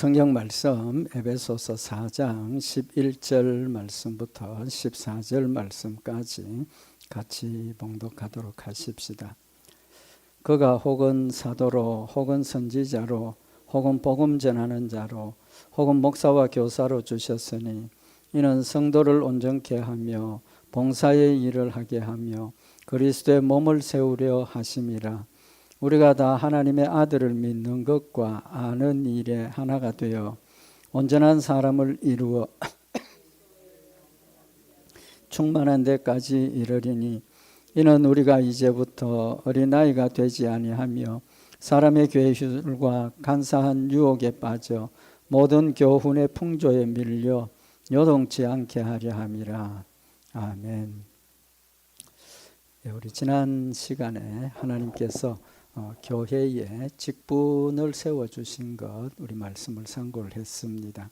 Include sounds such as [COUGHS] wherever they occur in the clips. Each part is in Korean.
성경 말씀 에베소서 4장 11절 말씀부터 14절 말씀까지 같이 봉독하도록 하십시다. 그가 혹은 사도로 혹은 선지자로 혹은 복음 전하는 자로 혹은 목사와 교사로 주셨으니 이는 성도를 온전케 하며 봉사의 일을 하게 하며 그리스도의 몸을 세우려 하심이라 우리가 다 하나님의 아들을 믿는 것과 아는 일에 하나가 되어 온전한 사람을 이루어 [COUGHS] 충만한 데까지 이르리니 이는 우리가 이제부터 어린아이가 되지 아니하며 사람의 괴휼과 간사한 유혹에 빠져 모든 교훈의 풍조에 밀려 요동치 않게 하려 함이라. 아멘. 예, 우리 지난 시간에 하나님께서 어, 교회에 직분을 세워 주신 것 우리 말씀을 상고를 했습니다.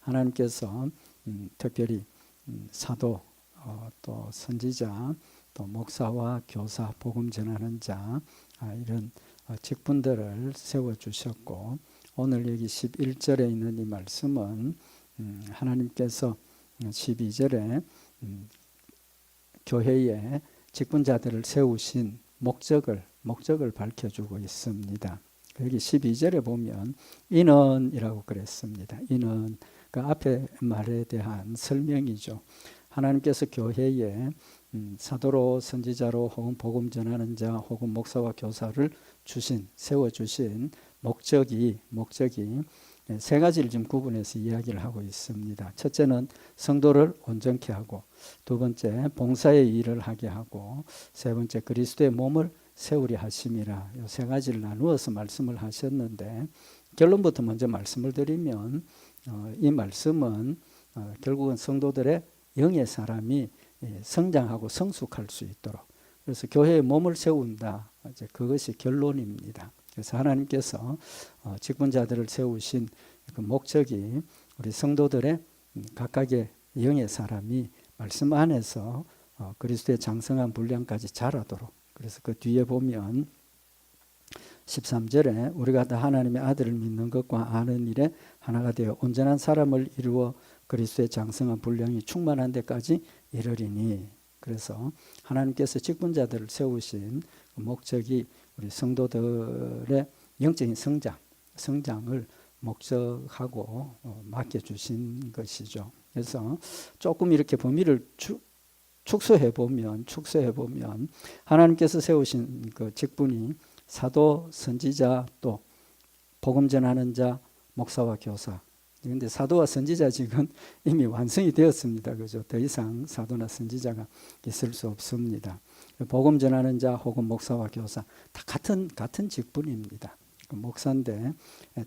하나님께서 음, 특별히 음, 사도 어, 또 선지자 또 목사와 교사 복음 전하는 자 아, 이런 어, 직분들을 세워 주셨고 오늘 여기 11절에 있는 이 말씀은 음, 하나님께서 12절에 음, 교회에 직분자들을 세우신 목적을 목적을 밝혀주고 있습니다. 여기 12절에 보면 인원이라고 그랬습니다. 인원 그 앞에 말에 대한 설명이죠. 하나님께서 교회에 음, 사도로 선지자로 혹은 복음 전하는 자 혹은 목사와 교사를 주신 세워 주신 목적이 목적이 세 가지를 지금 구분해서 이야기를 하고 있습니다. 첫째는 성도를 온전케 하고 두 번째 봉사의 일을 하게 하고 세 번째 그리스도의 몸을 세우려 하심이라 이 세 가지를 나누어서 말씀을 하셨는데 결론부터 먼저 말씀을 드리면 어, 이 말씀은 어, 결국은 성도들의 영의 사람이 예, 성장하고 성숙할 수 있도록 그래서 교회의 몸을 세운다 이제 그것이 결론입니다. 그래서 하나님께서 어, 직분자들을 세우신 그 목적이 우리 성도들의 음, 각각의 영의 사람이 말씀 안에서 어, 그리스도의 장성한 분량까지 자라도록 그래서 그 뒤에 보면 13절에 우리가 다 하나님의 아들을 믿는 것과 아는 일에 하나가 되어 온전한 사람을 이루어 그리스도의 장성한 분량이 충만한 데까지 이르리니 그래서 하나님께서 직분자들을 세우신 그 목적이 우리 성도들의 영적인 성장, 성장을 목적하고 어, 맡겨 주신 것이죠. 그래서 조금 이렇게 범위를 축, 축소해 보면 축소해 보면 하나님께서 세우신 그 직분이 사도, 선지자 또 복음 전하는 자, 목사와 교사. 그런데 사도와 선지자 지금 [LAUGHS] 이미 완성이 되었습니다. 그죠? 더 이상 사도나 선지자가 있을 수 없습니다. 복음 전하는 자 혹은 목사와 교사 다 같은 같은 직분입니다. 그 목사인데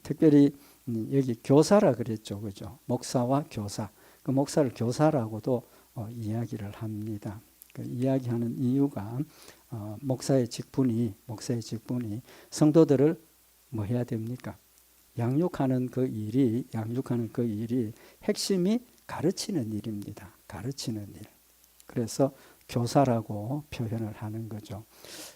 특별히 음, 여기 교사라 그랬죠, 그죠? 목사와 교사. 그 목사를 교사라고도 어, 이야기를 합니다. 그 이야기하는 이유가 어, 목사의 직분이 목사의 직분이 성도들을 뭐 해야 됩니까? 양육하는 그 일이 양육하는 그 일이 핵심이 가르치는 일입니다. 가르치는 일. 그래서 교사라고 표현을 하는 거죠.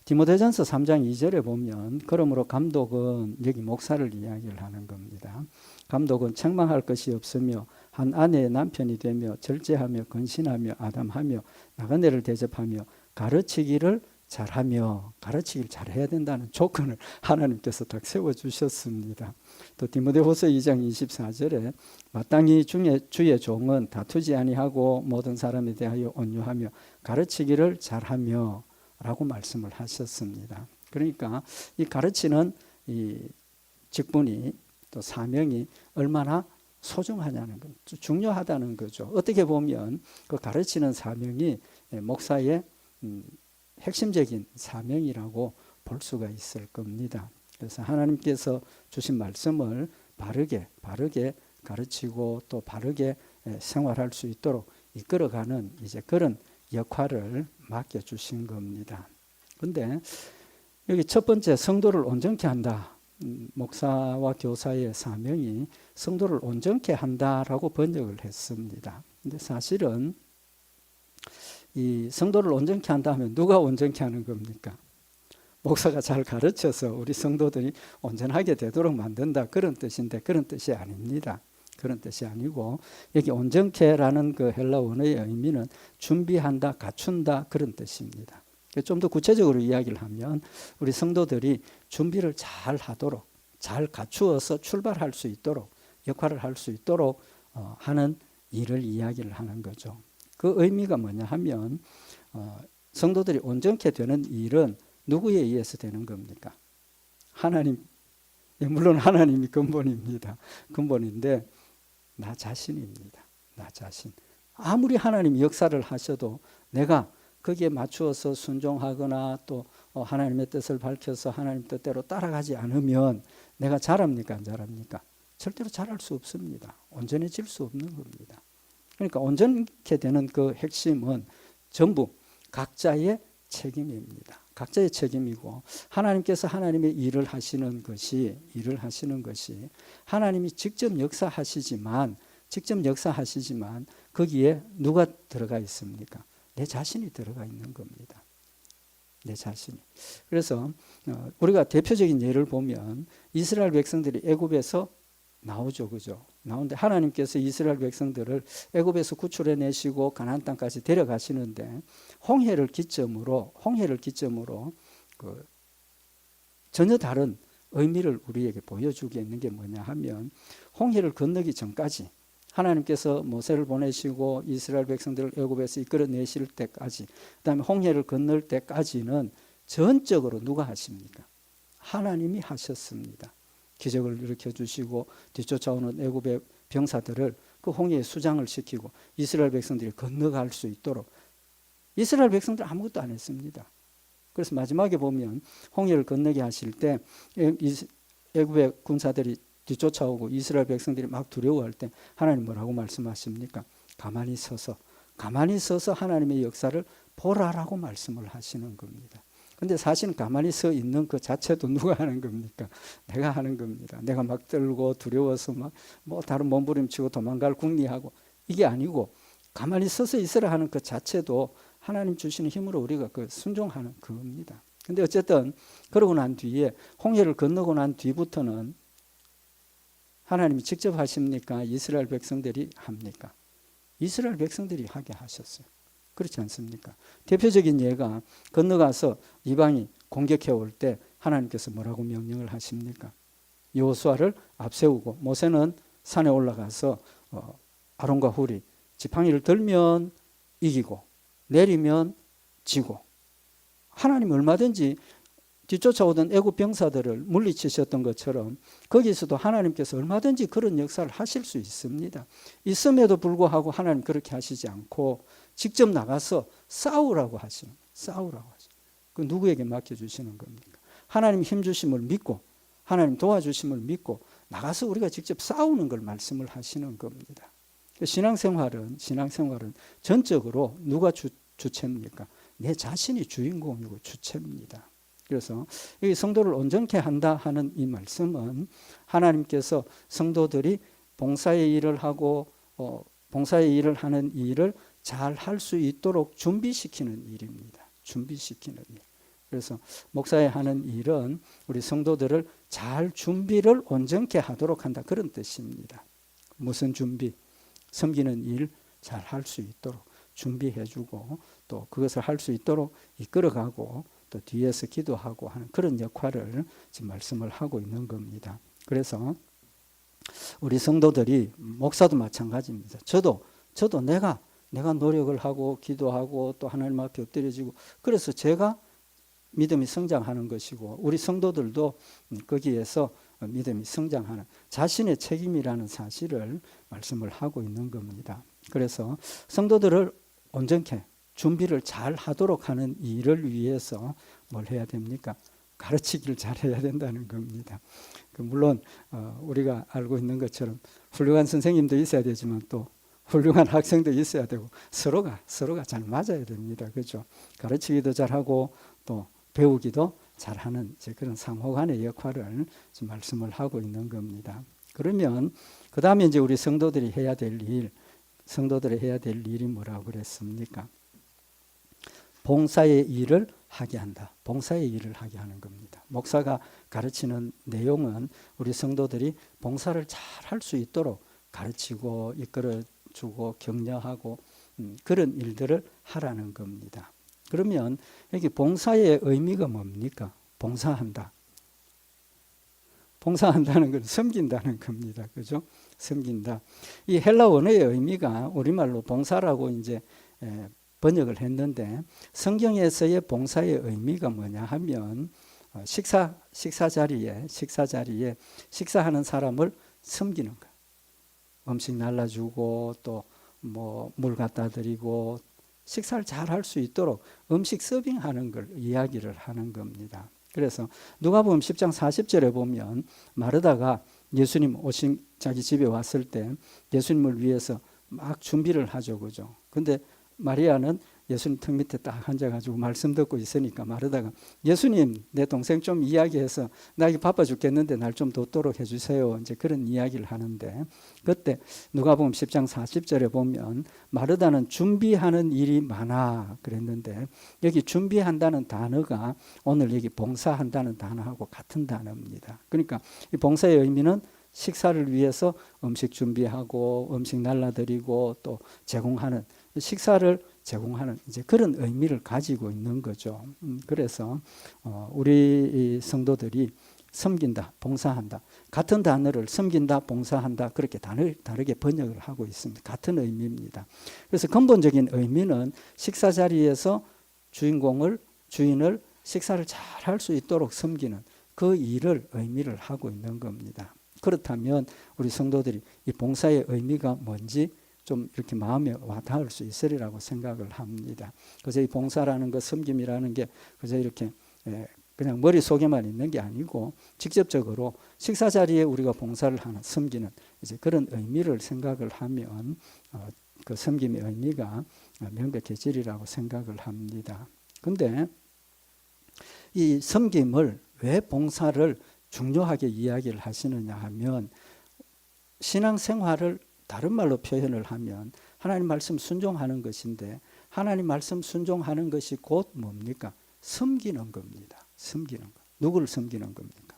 디모데전서 3장 2절에 보면 그러므로 감독은 여기 목사를 이야기를 하는 겁니다. 감독은 책망할 것이 없으며 한 아내의 남편이 되며 절제하며 건신하며 아담하며 나그네를 대접하며 가르치기를 잘하며 가르치기를 잘해야 된다는 조건을 하나님께서 딱 세워 주셨습니다. 또 디모데후서 2장 24절에 마땅히 중에 주의 종은 다투지 아니하고 모든 사람에 대하여 온유하며 가르치기를 잘하며 라고 말씀을 하셨습니다. 그러니까 이 가르치는 이 직분이 또 사명이 얼마나 소중하냐는 것, 중요하다는 거죠. 어떻게 보면 그 가르치는 사명이 목사의 음, 핵심적인 사명이라고 볼 수가 있을 겁니다. 그래서 하나님께서 주신 말씀을 바르게 바르게 가르치고 또 바르게 생활할 수 있도록 이끌어가는 이제 그런 역할을 맡겨 주신 겁니다. 근데 여기 첫 번째 성도를 온전케 한다. 음, 목사와 교사의 사명이 성도를 온전케 한다라고 번역을 했습니다. 근데 사실은 이 성도를 온전케 한다 하면 누가 온전케 하는 겁니까? 목사가 잘 가르쳐서 우리 성도들이 온전하게 되도록 만든다 그런 뜻인데 그런 뜻이 아닙니다. 그런 뜻이 아니고 여기 온전케라는 그 헬라 원어의 의미는 준비한다, 갖춘다 그런 뜻입니다. 좀 더 구체적으로 이야기를 하면 우리 성도들이 준비를 잘 하도록 잘 갖추어서 출발할 수 있도록 역할을 할 수 있도록 어, 하는 일을 이야기를 하는 거죠. 그 의미가 뭐냐 하면 어, 성도들이 온전케 되는 일은 누구에 의해서 되는 겁니까? 하나님, 예, 물론 하나님이 근본입니다. 근본인데 나 자신입니다. 나 자신. 아무리 하나님 역사를 하셔도 내가 거기에 맞추어서 순종하거나 또 어, 하나님의 뜻을 밝혀서 하나님 뜻대로 따라가지 않으면 내가 잘합니까? 안 잘합니까? 절대로 잘할 수 없습니다. 온전해질 수 없는 겁니다. 그러니까 온전케 되는 그 핵심은 전부 각자의 책임입니다. 각자의 책임이고 하나님께서 하나님의 일을 하시는 것이 일을 하시는 것이 하나님이 직접 역사하시지만 직접 역사하시지만 거기에 누가 들어가 있습니까? 내 자신이 들어가 있는 겁니다. 내 자신이. 그래서 어, 우리가 대표적인 예를 보면 이스라엘 백성들이 애굽에서 나오죠, 그죠? 나오는데 하나님께서 이스라엘 백성들을 애굽에서 구출해 내시고 가나안 땅까지 데려가시는데 홍해를 기점으로 홍해를 기점으로 그 전혀 다른 의미를 우리에게 보여주게 있는 게 뭐냐 하면 홍해를 건너기 전까지 하나님께서 모세를 보내시고 이스라엘 백성들을 애굽에서 이끌어 내실 때까지 그다음에 홍해를 건널 때까지는 전적으로 누가 하십니까? 하나님이 하셨습니다. 기적을 일으켜 주시고 뒤쫓아오는 애굽의 병사들을 그 홍해에 수장을 시키고 이스라엘 백성들이 건너갈 수 있도록 이스라엘 백성들 아무것도 안 했습니다. 그래서 마지막에 보면 홍해를 건너게 하실 때 애굽의 군사들이 뒤쫓아오고 이스라엘 백성들이 막 두려워할 때 하나님 뭐라고 말씀하십니까? 가만히 서서 가만히 서서 하나님의 역사를 보라라고 말씀을 하시는 겁니다. 근데 사실은 가만히 서 있는 그 자체도 누가 하는 겁니까? 내가 하는 겁니다. 내가 막 떨고 두려워서 막 뭐 다른 몸부림치고 도망갈 궁리하고 이게 아니고 가만히 서서 있으라 하는 그 자체도 하나님 주시는 힘으로 우리가 그 순종하는 그겁니다. 근데 어쨌든 그러고 난 뒤에 홍해를 건너고 난 뒤부터는 하나님이 직접 하십니까? 이스라엘 백성들이 합니까? 이스라엘 백성들이 하게 하셨어요. 그렇지 않습니까? 대표적인 예가 건너가서 이방이 공격해 올 때 하나님께서 뭐라고 명령을 하십니까? 요수아를 앞세우고 모세는 산에 올라가서 어, 아론과 훌이 지팡이를 들면 이기고 내리면 지고 하나님 얼마든지 뒤쫓아오던 애굽 병사들을 물리치셨던 것처럼 거기서도 하나님께서 얼마든지 그런 역사를 하실 수 있습니다. 있음에도 불구하고 하나님 그렇게 하시지 않고 직접 나가서 싸우라고 하시는 싸우라고 하시는 그 누구에게 맡겨 주시는 겁니까? 하나님 힘 주심을 믿고 하나님 도와주심을 믿고 나가서 우리가 직접 싸우는 걸 말씀을 하시는 겁니다. 신앙생활은 신앙생활은 전적으로 누가 주, 주체입니까? 내 자신이 주인공이고 주체입니다. 그래서 이 성도를 온전케 한다 하는 이 말씀은 하나님께서 성도들이 봉사의 일을 하고 어, 봉사의 일을 하는 일을 잘 할 수 있도록 준비시키는 일입니다. 준비시키는 일. 그래서 목사의 하는 일은 우리 성도들을 잘 준비를 온전케 하도록 한다 그런 뜻입니다. 무슨 준비? 섬기는 일 잘 할 수 있도록 준비해주고 또 그것을 할 수 있도록 이끌어가고 또 뒤에서 기도하고 하는 그런 역할을 지금 말씀을 하고 있는 겁니다. 그래서 우리 성도들이 목사도 마찬가지입니다. 저도 저도 내가 내가 노력을 하고 기도하고 또 하나님 앞에 엎드려지고 그래서 제가 믿음이 성장하는 것이고 우리 성도들도 거기에서 믿음이 성장하는 자신의 책임이라는 사실을 말씀을 하고 있는 겁니다. 그래서 성도들을 온전케 준비를 잘 하도록 하는 일을 위해서 뭘 해야 됩니까? 가르치기를 잘 해야 된다는 겁니다. 그 물론 어, 우리가 알고 있는 것처럼 훌륭한 선생님도 있어야 되지만 또 훌륭한 학생도 있어야 되고 서로가 서로가 잘 맞아야 됩니다. 그렇죠? 가르치기도 잘하고 또 배우기도 잘하는 그런 상호간의 역할을 말씀을 하고 있는 겁니다. 그러면 그 다음에 이제 우리 성도들이 해야 될 일, 성도들이 해야 될 일이 뭐라고 그랬습니까? 봉사의 일을 하게 한다. 봉사의 일을 하게 하는 겁니다. 목사가 가르치는 내용은 우리 성도들이 봉사를 잘 할 수 있도록 가르치고 이끌어 주고 격려하고 음, 그런 일들을 하라는 겁니다. 그러면 여기 봉사의 의미가 뭡니까? 봉사한다. 봉사한다는 건 섬긴다는 겁니다. 그죠? 섬긴다. 이 헬라 원어의 의미가 우리말로 봉사라고 이제 에, 번역을 했는데 성경에서의 봉사의 의미가 뭐냐 하면 어, 식사 식사 자리에 식사 자리에 식사하는 사람을 섬기는 거. 음식 날라주고 또 뭐 물 갖다 드리고 식사를 잘 할 수 있도록 음식 서빙하는 걸 이야기를 하는 겁니다. 그래서 누가복음 10장 40절에 보면 마르다가 예수님 오신 자기 집에 왔을 때 예수님을 위해서 막 준비를 하죠. 그죠? 근데 마리아는 예수님 턱 밑에 딱 앉아가지고 말씀 듣고 있으니까 마르다가 예수님 내 동생 좀 이야기해서 나 이게 바빠 죽겠는데 날 좀 돕도록 해주세요. 이제 그런 이야기를 하는데 그때 누가복음 10장 40절에 보면 마르다는 준비하는 일이 많아 그랬는데 여기 준비한다는 단어가 오늘 여기 봉사한다는 단어하고 같은 단어입니다. 그러니까 이 봉사의 의미는 식사를 위해서 음식 준비하고 음식 날라드리고 또 제공하는 식사를 제공하는 이제 그런 의미를 가지고 있는 거죠. 음, 그래서 어, 우리 성도들이 섬긴다, 봉사한다. 같은 단어를 섬긴다, 봉사한다 그렇게 다르게 번역을 하고 있습니다. 같은 의미입니다. 그래서 근본적인 의미는 식사 자리에서 주인공을 주인을 식사를 잘 할 수 있도록 섬기는 그 일을 의미를 하고 있는 겁니다. 그렇다면 우리 성도들이 이 봉사의 의미가 뭔지 좀 이렇게 마음에 와 닿을 수 있으리라고 생각을 합니다. 그래서 이 봉사라는 것, 섬김이라는 게 그저 이렇게 예, 그냥 머릿속에만 있는 게 아니고 직접적으로 식사 자리에 우리가 봉사를 하는 섬기는 이제 그런 의미를 생각을 하면 어, 그 섬김의 의미가 명백해지리라고 생각을 합니다. 근데 이 섬김을 왜 봉사를 중요하게 이야기를 하시느냐 하면 신앙생활을 다른 말로 표현을 하면 하나님 말씀 순종하는 것인데 하나님 말씀 순종하는 것이 곧 뭡니까? 섬기는 겁니다. 섬기는 것. 누구를 섬기는 겁니까?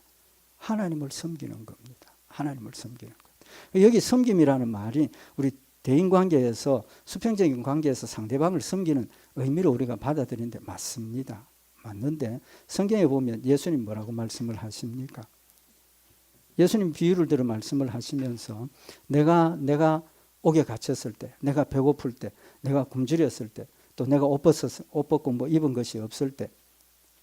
하나님을 섬기는 겁니다. 하나님을 섬기는 것. 여기 섬김이라는 말이 우리 대인 관계에서 수평적인 관계에서 상대방을 섬기는 의미로 우리가 받아들이는데 맞습니다. 맞는데 성경에 보면 예수님 뭐라고 말씀을 하십니까? 예수님 비유를 들어 말씀을 하시면서 내가 내가 옥에 갇혔을 때, 내가 배고플 때, 내가 굶주렸을 때, 또 내가 옷 벗었 옷 벗고 뭐 입은 것이 없을 때,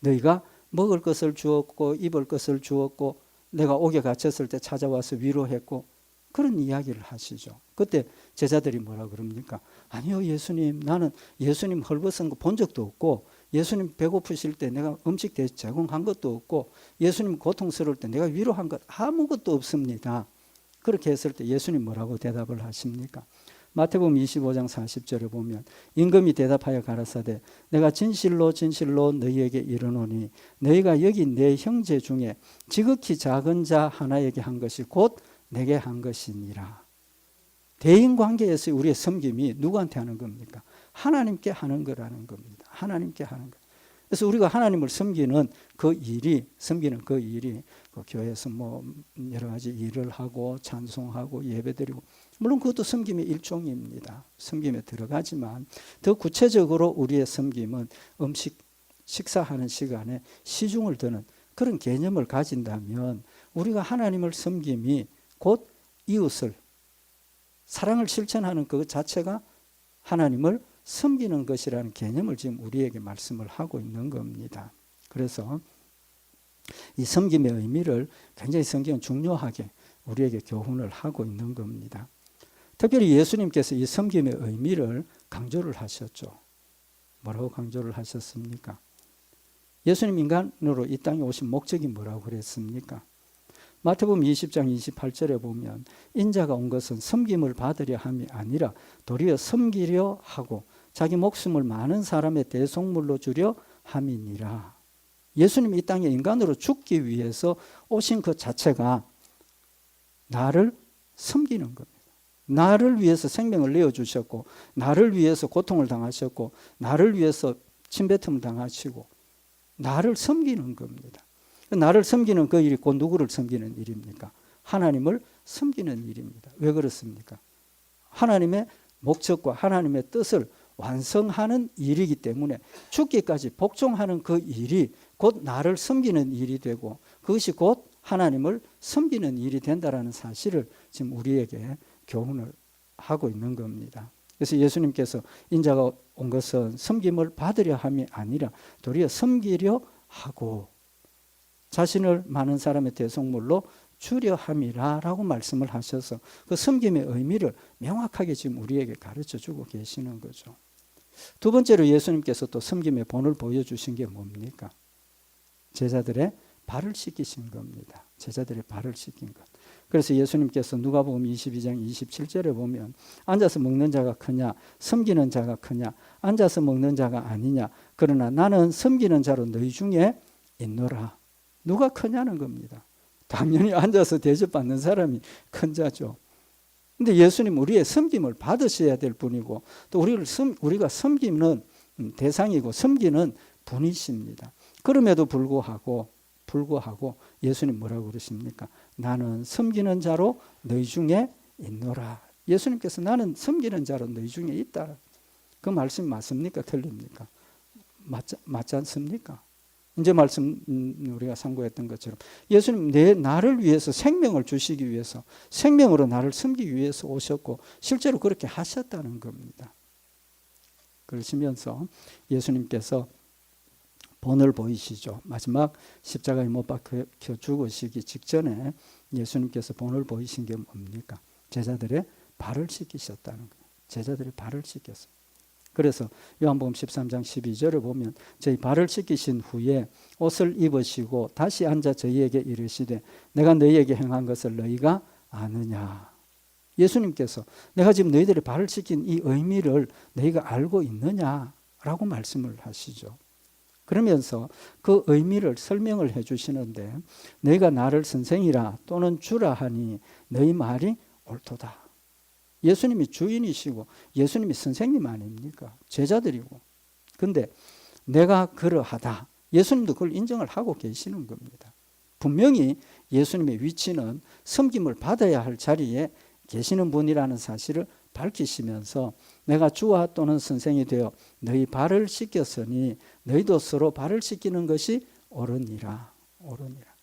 너희가 먹을 것을 주었고 입을 것을 주었고 내가 옥에 갇혔을 때 찾아와서 위로했고 그런 이야기를 하시죠. 그때 제자들이 뭐라 그럽니까? 아니요, 예수님. 나는 예수님 헐벗은 거 본 적도 없고 예수님 배고프실 때 내가 음식 제공한 것도 없고 예수님 고통스러울 때 내가 위로한 것 아무것도 없습니다. 그렇게 했을 때 예수님 뭐라고 대답을 하십니까? 마태복음 25장 40절에 보면 임금이 대답하여 가라사대 내가 진실로 진실로 너희에게 이르노니 너희가 여기 내 형제 중에 지극히 작은 자 하나에게 한 것이 곧 내게 한 것이니라. 대인 관계에서 우리의 섬김이 누구한테 하는 겁니까? 하나님께 하는 거라는 겁니다. 하나님께 하는 것. 그래서 우리가 하나님을 섬기는 그 일이 섬기는 그 일이 그 교회에서 뭐 여러 가지 일을 하고 찬송하고 예배드리고 물론 그것도 섬김의 일종입니다. 섬김에 들어가지만 더 구체적으로 우리의 섬김은 음식 식사하는 시간에 시중을 드는 그런 개념을 가진다면 우리가 하나님을 섬김이 곧 이웃을 사랑을 실천하는 그 자체가 하나님을 섬기는 것이라는 개념을 지금 우리에게 말씀을 하고 있는 겁니다. 그래서 이 섬김의 의미를 굉장히 성경은 중요하게 우리에게 교훈을 하고 있는 겁니다. 특별히 예수님께서 이 섬김의 의미를 강조를 하셨죠. 뭐라고 강조를 하셨습니까? 예수님 인간으로 이 땅에 오신 목적이 뭐라고 그랬습니까? 마태복음 20장 28절에 보면 인자가 온 것은 섬김을 받으려 함이 아니라 도리어 섬기려 하고 자기 목숨을 많은 사람의 대속물로 주려 함이니라. 예수님 이 땅에 인간으로 죽기 위해서 오신 그 자체가 나를 섬기는 겁니다. 나를 위해서 생명을 내어 주셨고 나를 위해서 고통을 당하셨고 나를 위해서 침뱉음 당하시고 나를 섬기는 겁니다. 나를 섬기는 그 일이 곧 누구를 섬기는 일입니까? 하나님을 섬기는 일입니다. 왜 그렇습니까? 하나님의 목적과 하나님의 뜻을 완성하는 일이기 때문에 죽기까지 복종하는 그 일이 곧 나를 섬기는 일이 되고 그것이 곧 하나님을 섬기는 일이 된다라는 사실을 지금 우리에게 교훈을 하고 있는 겁니다. 그래서 예수님께서 인자가 온 것은 섬김을 받으려 함이 아니라 도리어 섬기려 하고 자신을 많은 사람의 대속물로 주려 함이라 라고 말씀을 하셔서 그 섬김의 의미를 명확하게 지금 우리에게 가르쳐 주고 계시는 거죠. 두 번째로 예수님께서 또 섬김의 본을 보여주신 게 뭡니까? 제자들의 발을 씻기신 겁니다. 제자들의 발을 씻긴 것. 그래서 예수님께서 누가복음 22장 27절에 보면 앉아서 먹는 자가 크냐 섬기는 자가 크냐 앉아서 먹는 자가 아니냐 그러나 나는 섬기는 자로 너희 중에 있노라. 누가 크냐는 겁니다. 당연히 앉아서 대접받는 사람이 큰 자죠. 근데 예수님 우리의 섬김을 받으셔야 될 분이고 또 우리를 섬, 우리가 섬기는 대상이고 섬기는 분이십니다. 그럼에도 불구하고 불구하고 예수님 뭐라고 그러십니까? 나는 섬기는 자로 너희 중에 있노라. 예수님께서 나는 섬기는 자로 너희 중에 있다. 그 말씀 맞습니까? 틀립니까? 맞지, 맞지 않습니까? 이제 말씀 음, 우리가 상고했던 것처럼 예수님 내 나를 위해서 생명을 주시기 위해서 생명으로 나를 섬기기 위해서 오셨고 실제로 그렇게 하셨다는 겁니다. 그러시면서 예수님께서 본을 보이시죠. 마지막 십자가에 못 박혀 죽으시기 직전에 예수님께서 본을 보이신 게 뭡니까? 제자들의 발을 씻기셨다는 거예요. 제자들의 발을 씻겼어요. 그래서 요한복음 13장 12절을 보면 저희 발을 씻기신 후에 옷을 입으시고 다시 앉아 저희에게 이르시되 내가 너희에게 행한 것을 너희가 아느냐. 예수님께서 내가 지금 너희들의 발을 씻긴 이 의미를 너희가 알고 있느냐라고 말씀을 하시죠. 그러면서 그 의미를 설명을 해 주시는데 너희가 나를 선생이라 또는 주라 하니 너희 말이 옳도다. 예수님이 주인이시고 예수님이 선생님 아닙니까? 제자들이고. 근데 내가 그러하다. 예수님도 그걸 인정을 하고 계시는 겁니다. 분명히 예수님의 위치는 섬김을 받아야 할 자리에 계시는 분이라는 사실을 밝히시면서 내가 주와 또는 선생이 되어 너희 발을 씻겼으니 너희도 서로 발을 씻기는 것이 옳으니라. 옳으니라.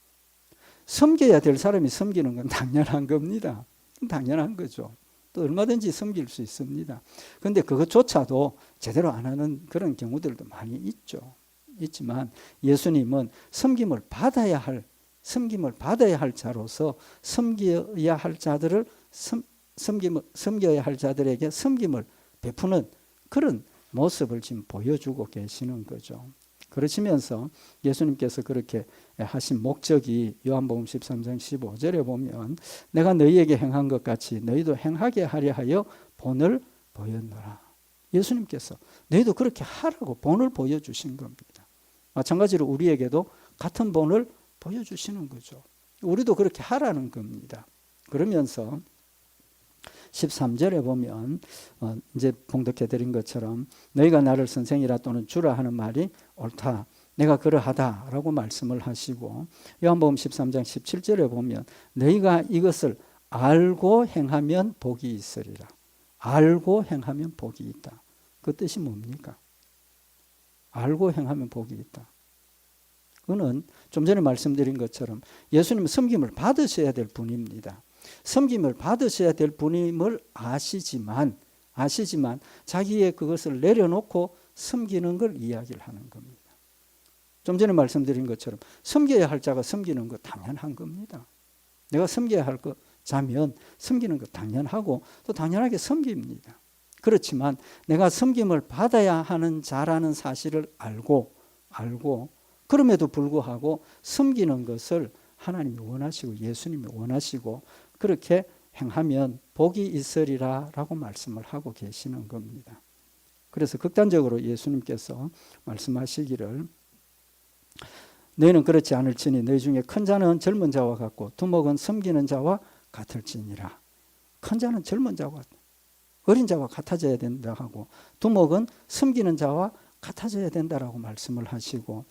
섬겨야 될 사람이 섬기는 건 [LAUGHS] 당연한 겁니다. 당연한 거죠. 또 얼마든지 섬길 수 있습니다. 그런데 그것조차도 제대로 안 하는 그런 경우들도 많이 있죠. 있지만 예수님은 섬김을 받아야 할 섬김을 받아야 할 자로서 섬겨야 할 자들을 섬, 섬김, 섬겨야 할 자들에게 섬김을 베푸는 그런 모습을 지금 보여주고 계시는 거죠. 그러시면서 예수님께서 그렇게 하신 목적이 요한복음 13장 15절에 보면 내가 너희에게 행한 것 같이 너희도 행하게 하려 하여 본을 보였노라. 예수님께서 너희도 그렇게 하라고 본을 보여주신 겁니다. 마찬가지로 우리에게도 같은 본을 보여주시는 거죠. 우리도 그렇게 하라는 겁니다. 그러면서 13절에 보면 어, 이제 봉독해 드린 것처럼 너희가 나를 선생이라 또는 주라 하는 말이 옳다. 내가 그러하다라고 말씀을 하시고 요한복음 13장 17절에 보면 너희가 이것을 알고 행하면 복이 있으리라. 알고 행하면 복이 있다. 그 뜻이 뭡니까? 알고 행하면 복이 있다. 그는 좀 전에 말씀드린 것처럼 예수님 섬김을 받으셔야 될 분입니다. 섬김을 받으셔야 될 분임을 아시지만 아시지만 자기의 그것을 내려놓고 섬기는 걸 이야기를 하는 겁니다. 좀 전에 말씀드린 것처럼 섬겨야 할 자가 섬기는 거 당연한 겁니다. 내가 섬겨야 할것 자면 섬기는 거 당연하고 또 당연하게 섬깁니다. 그렇지만 내가 섬김을 받아야 하는 자라는 사실을 알고 알고 그럼에도 불구하고 섬기는 것을 하나님이 원하시고 예수님이 원하시고 그렇게 행하면 복이 있으리라 라고 말씀을 하고 계시는 겁니다. 그래서 극단적으로 예수님께서 말씀하시기를 너희는 그렇지 않을지니 너희 중에 큰 자는 젊은 자와 같고 두목은 섬기는 자와 같을지니라. 큰 자는 젊은 자와 어린 자와 같아져야 된다 하고 두목은 섬기는 자와 같아져야 된다라고 말씀을 하시고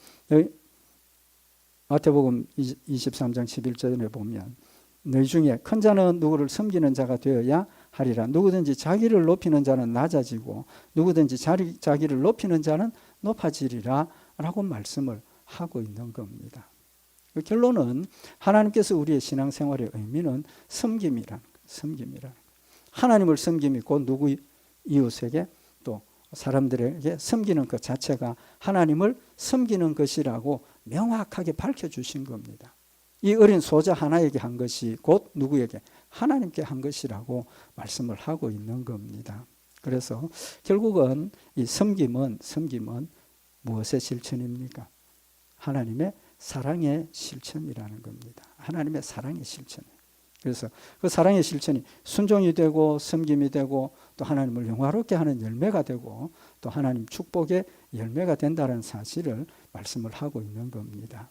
마태복음 23장 11절에 보면 너희 중에 큰 자는 누구를 섬기는 자가 되어야 하리라. 누구든지 자기를 높이는 자는 낮아지고 누구든지 자리, 자기를 높이는 자는 높아지리라 라고 말씀을 하고 있는 겁니다. 그 결론은 하나님께서 우리의 신앙생활의 의미는 섬김이라는 거예요. 섬김이라는 거예요. 하나님을 섬김이 곧 누구 이웃에게 또 사람들에게 섬기는 것 자체가 하나님을 섬기는 것이라고 명확하게 밝혀주신 겁니다. 이 어린 소자 하나에게 한 것이 곧 누구에게 하나님께 한 것이라고 말씀을 하고 있는 겁니다. 그래서 결국은 이 섬김은 섬김은 무엇의 실천입니까? 하나님의 사랑의 실천이라는 겁니다. 하나님의 사랑의 실천이에요. 그래서 그 사랑의 실천이 순종이 되고 섬김이 되고 또 하나님을 영화롭게 하는 열매가 되고 또 하나님 축복의 열매가 된다는 사실을 말씀을 하고 있는 겁니다.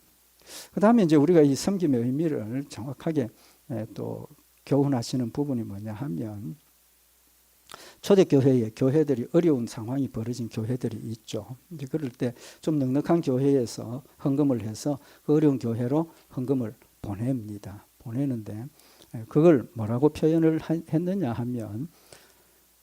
그 다음에 이제 우리가 이 섬김의 의미를 정확하게 또 교훈하시는 부분이 뭐냐 하면 초대교회에 교회들이 어려운 상황이 벌어진 교회들이 있죠. 이제 그럴 때 좀 넉넉한 교회에서 헌금을 해서 그 어려운 교회로 헌금을 보냅니다. 보내는데 그걸 뭐라고 표현을 했느냐 하면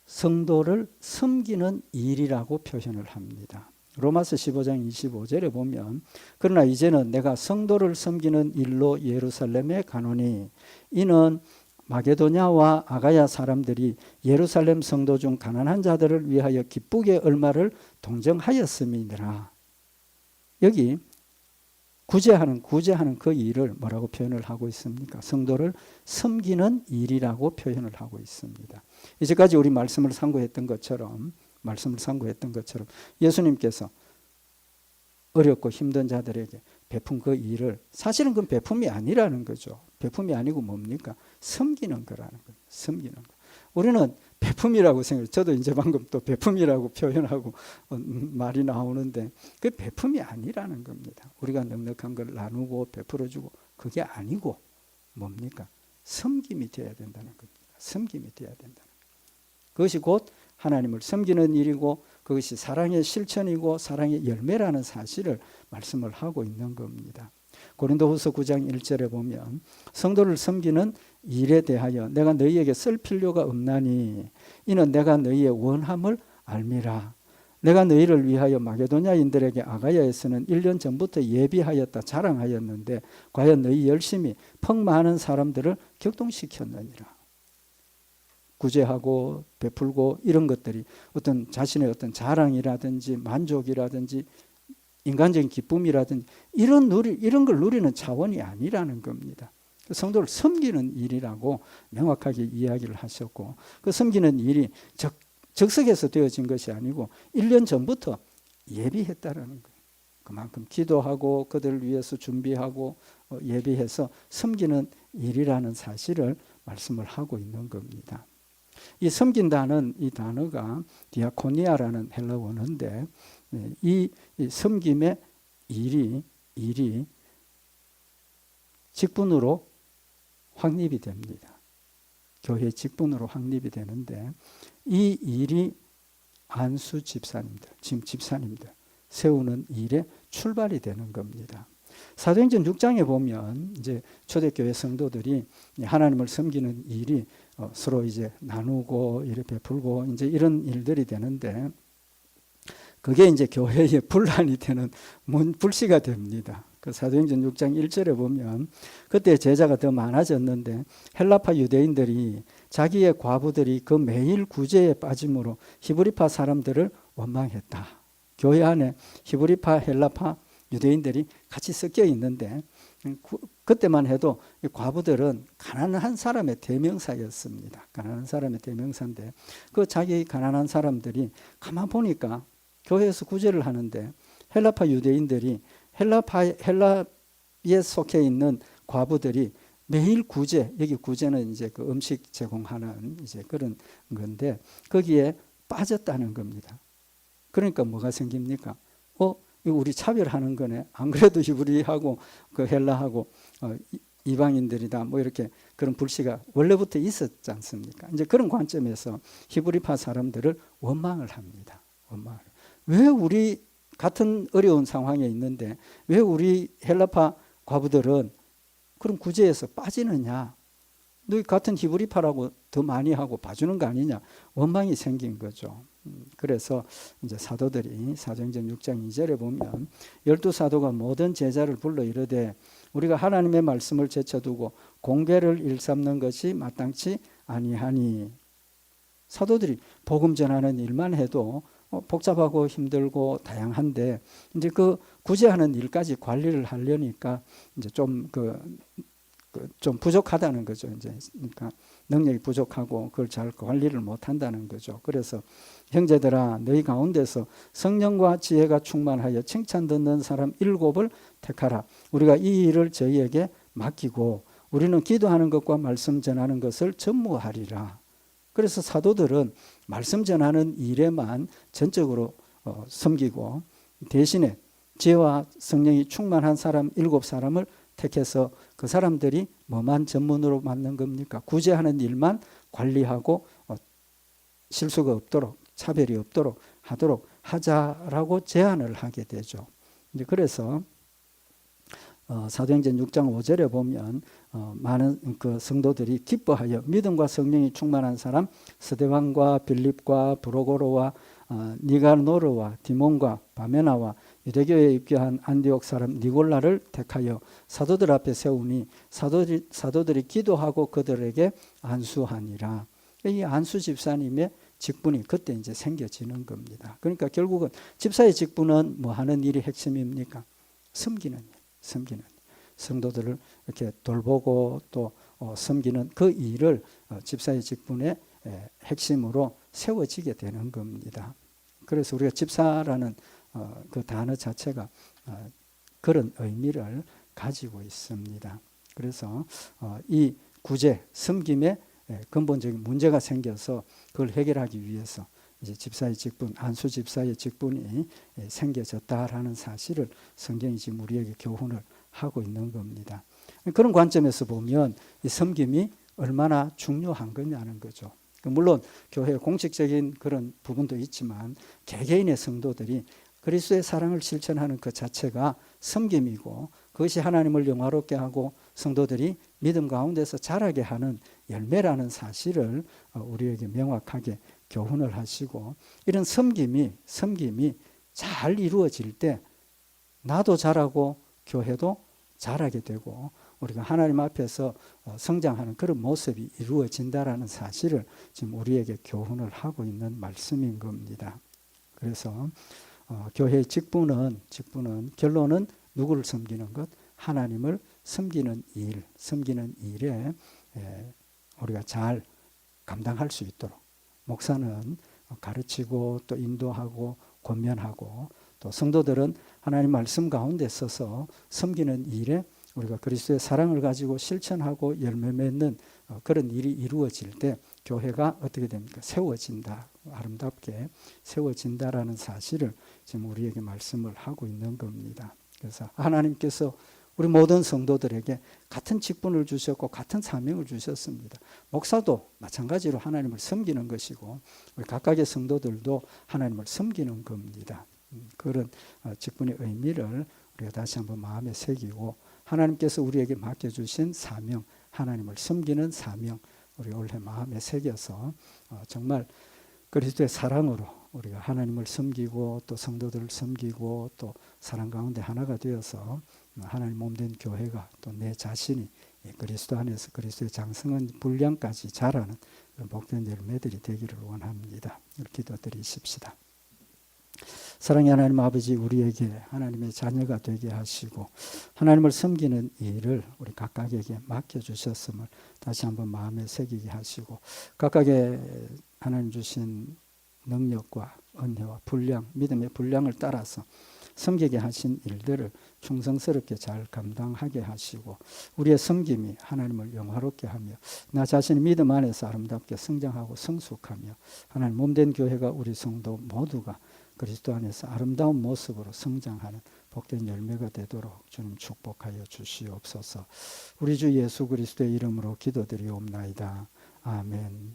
성도를 섬기는 일이라고 표현을 합니다. 로마서 15장 25절에 보면 그러나 이제는 내가 성도를 섬기는 일로 예루살렘에 가노니 이는 마게도냐와 아가야 사람들이 예루살렘 성도 중 가난한 자들을 위하여 기쁘게 얼마를 동정하였음이니라. 여기 구제하는 구제하는 그 일을 뭐라고 표현을 하고 있습니까? 성도를 섬기는 일이라고 표현을 하고 있습니다. 이제까지 우리 말씀을 상고했던 것처럼 말씀을 상고했던 것처럼 예수님께서 어렵고 힘든 자들에게 베푼 그 일을 사실은 그건 베품이 아니라는 거죠. 베품이 아니고 뭡니까? 섬기는 거라는 거예요. 섬기는 거. 우리는 베품이라고 생각해요. 저도 이제 방금 또 베품이라고 표현하고 어, 말이 나오는데 그 베품이 아니라는 겁니다. 우리가 넉넉한 걸 나누고 베풀어주고 그게 아니고 뭡니까? 섬김이 되어야 된다는 겁니다. 섬김이 되어야 된다는 그것이 곧 하나님을 섬기는 일이고 그것이 사랑의 실천이고 사랑의 열매라는 사실을 말씀을 하고 있는 겁니다. 고린도후서 9장 1절에 보면 성도를 섬기는 일에 대하여 내가 너희에게 쓸 필요가 없나니 이는 내가 너희의 원함을 알미라. 내가 너희를 위하여 마게도냐인들에게 아가야에서는 1년 전부터 예비하였다 자랑하였는데 과연 너희 열심히 펑 많은 사람들을 격동시켰느니라. 구제하고 베풀고 이런 것들이 어떤 자신의 어떤 자랑이라든지 만족이라든지 인간적인 기쁨이라든지 이런 누리 이런 걸 누리는 차원이 아니라는 겁니다. 그 성도를 섬기는 일이라고 명확하게 이야기를 하셨고 그 섬기는 일이 적, 적석에서 되어진 것이 아니고 1년 전부터 예비했다라는 거예요. 그만큼 기도하고 그들을 위해서 준비하고 어, 예비해서 섬기는 일이라는 사실을 말씀을 하고 있는 겁니다. 이 섬긴다는 이 단어가 디아코니아라는 헬라 원어인데 네, 이 섬김의 일이 일이 직분으로 확립이 됩니다. 교회 직분으로 확립이 되는데 이 일이 안수 집사님들, 지금 집사님들 세우는 일에 출발이 되는 겁니다. 사도행전 6장에 보면 이제 초대교회 성도들이 하나님을 섬기는 일이 어, 서로 이제 나누고 이렇게 베풀고 이제 이런 일들이 되는데 그게 이제 교회의 [LAUGHS] 분란이 되는 불씨가 됩니다. 그 사도행전 6장 1절에 보면 그때 제자가 더 많아졌는데 헬라파 유대인들이 자기의 과부들이 그 매일 구제에 빠짐으로 히브리파 사람들을 원망했다. 교회 안에 히브리파, 헬라파, 유대인들이 같이 섞여 있는데 그때만 해도 과부들은 가난한 사람의 대명사였습니다. 가난한 사람의 대명사인데 그 자기 가난한 사람들이 가만 보니까 교회에서 구제를 하는데 헬라파 유대인들이 헬라파 헬라에 속해 있는 과부들이 매일 구제 여기 구제는 이제 그 음식 제공하는 이제 그런 건데 거기에 빠졌다는 겁니다. 그러니까 뭐가 생깁니까? 어 우리 차별하는 거네. 안 그래도 히브리하고 그 헬라하고 어, 이방인들이다. 뭐 이렇게 그런 불씨가 원래부터 있었지 않습니까? 이제 그런 관점에서 히브리파 사람들을 원망을 합니다. 원망을. 왜 우리 같은 어려운 상황에 있는데 왜 우리 헬라파 과부들은 그럼 구제에서 빠지느냐? 너희 같은 히브리파라고 더 많이 하고 봐주는 거 아니냐? 원망이 생긴 거죠. 음, 그래서 이제 사도들이 사도행전 6장 2절에 보면 열두 사도가 모든 제자를 불러 이르되 우리가 하나님의 말씀을 제쳐두고 공개를 일삼는 것이 마땅치 아니하니 사도들이 복음 전하는 일만 해도 어, 복잡하고 힘들고 다양한데 이제 그 구제하는 일까지 관리를 하려니까 이제 좀그 그 좀 부족하다는 거죠. 이제 그러니까 능력이 부족하고 그걸 잘 관리를 못 한다는 거죠. 그래서 형제들아 너희 가운데서 성령과 지혜가 충만하여 칭찬 듣는 사람 일곱을 택하라. 우리가 이 일을 저희에게 맡기고 우리는 기도하는 것과 말씀 전하는 것을 전무하리라. 그래서 사도들은 말씀 전하는 일에만 전적으로 어, 섬기고 대신에 지혜와 성령이 충만한 사람 일곱 사람을 택해서 그 사람들이 뭐만 전문으로 맡는 겁니까? 구제하는 일만 관리하고 어, 실수가 없도록 차별이 없도록 하도록 하자라고 제안을 하게 되죠. 이제 그래서 어, 사도행전 6장 5절에 보면 어, 많은 그 성도들이 기뻐하여 믿음과 성령이 충만한 사람 스데반과 빌립과 브로고로와 어, 니가노르와 디몬과 바메나와 유대교에 입교한 안디옥 사람 니골라를 택하여 사도들 앞에 세우니 사도들이, 사도들이 기도하고 그들에게 안수하니라. 이 안수 집사님의 직분이 그때 이제 생겨지는 겁니다. 그러니까 결국은 집사의 직분은 뭐 하는 일이 핵심입니까? 섬기는 일, 섬기는 일. 성도들을 이렇게 돌보고 또 어, 섬기는 그 일을 어, 집사의 직분의 에, 핵심으로 세워지게 되는 겁니다. 그래서 우리가 집사라는 어, 그 단어 자체가 어, 그런 의미를 가지고 있습니다. 그래서 어, 이 구제, 섬김에 에, 근본적인 문제가 생겨서 그걸 해결하기 위해서 이제 집사의 직분, 안수 집사의 직분이 에, 생겨졌다라는 사실을 성경이 지금 우리에게 교훈을 하고 있는 겁니다. 그런 관점에서 보면 이 섬김이 얼마나 중요한 거냐는 거죠. 그 물론 교회 공식적인 그런 부분도 있지만 개개인의 성도들이 그리스도의 사랑을 실천하는 그 자체가 섬김이고 그것이 하나님을 영화롭게 하고 성도들이 믿음 가운데서 자라게 하는 열매라는 사실을 어, 우리에게 명확하게 교훈을 하시고 이런 섬김이 섬김이 잘 이루어질 때 나도 자라고 교회도 자라게 되고 우리가 하나님 앞에서 어, 성장하는 그런 모습이 이루어진다라는 사실을 지금 우리에게 교훈을 하고 있는 말씀인 겁니다. 그래서 어, 교회의 직분은 직분은 결론은 누구를 섬기는 것? 하나님을 섬기는 일, 섬기는 일에 에, 우리가 잘 감당할 수 있도록 목사는 가르치고 또 인도하고 권면하고 또 성도들은 하나님 말씀 가운데 서서 섬기는 일에 우리가 그리스도의 사랑을 가지고 실천하고 열매 맺는 어, 그런 일이 이루어질 때 교회가 어떻게 됩니까? 세워진다. 아름답게 세워진다라는 사실을 지금 우리에게 말씀을 하고 있는 겁니다. 그래서 하나님께서 우리 모든 성도들에게 같은 직분을 주셨고 같은 사명을 주셨습니다. 목사도 마찬가지로 하나님을 섬기는 것이고 우리 각각의 성도들도 하나님을 섬기는 겁니다. 음, 그런 어, 직분의 의미를 우리가 다시 한번 마음에 새기고 하나님께서 우리에게 맡겨주신 사명, 하나님을 섬기는 사명, 우리 올해 마음에 새겨서 어, 정말 그리스도의 사랑으로 우리가 하나님을 섬기고 또 성도들을 섬기고 또 사랑 가운데 하나가 되어서 하나님 몸된 교회가 또 내 자신이 그리스도 안에서 그리스도의 장성한 분량까지 자라는 복된 열매들이 되기를 원합니다. 기도드리십시다. 사랑의 하나님 아버지 우리에게 하나님의 자녀가 되게 하시고 하나님을 섬기는 일을 우리 각각에게 맡겨 주셨음을 다시 한번 마음에 새기게 하시고 각각의 하나님 주신 능력과 은혜와 분량, 믿음의 분량을 따라서 섬기게 하신 일들을 충성스럽게 잘 감당하게 하시고 우리의 섬김이 하나님을 영화롭게 하며 나 자신의 믿음 안에서 아름답게 성장하고 성숙하며 하나님 몸된 교회가 우리 성도 모두가 그리스도 안에서 아름다운 모습으로 성장하는 복된 열매가 되도록 주님 축복하여 주시옵소서. 우리 주 예수 그리스도의 이름으로 기도드리옵나이다. 아멘.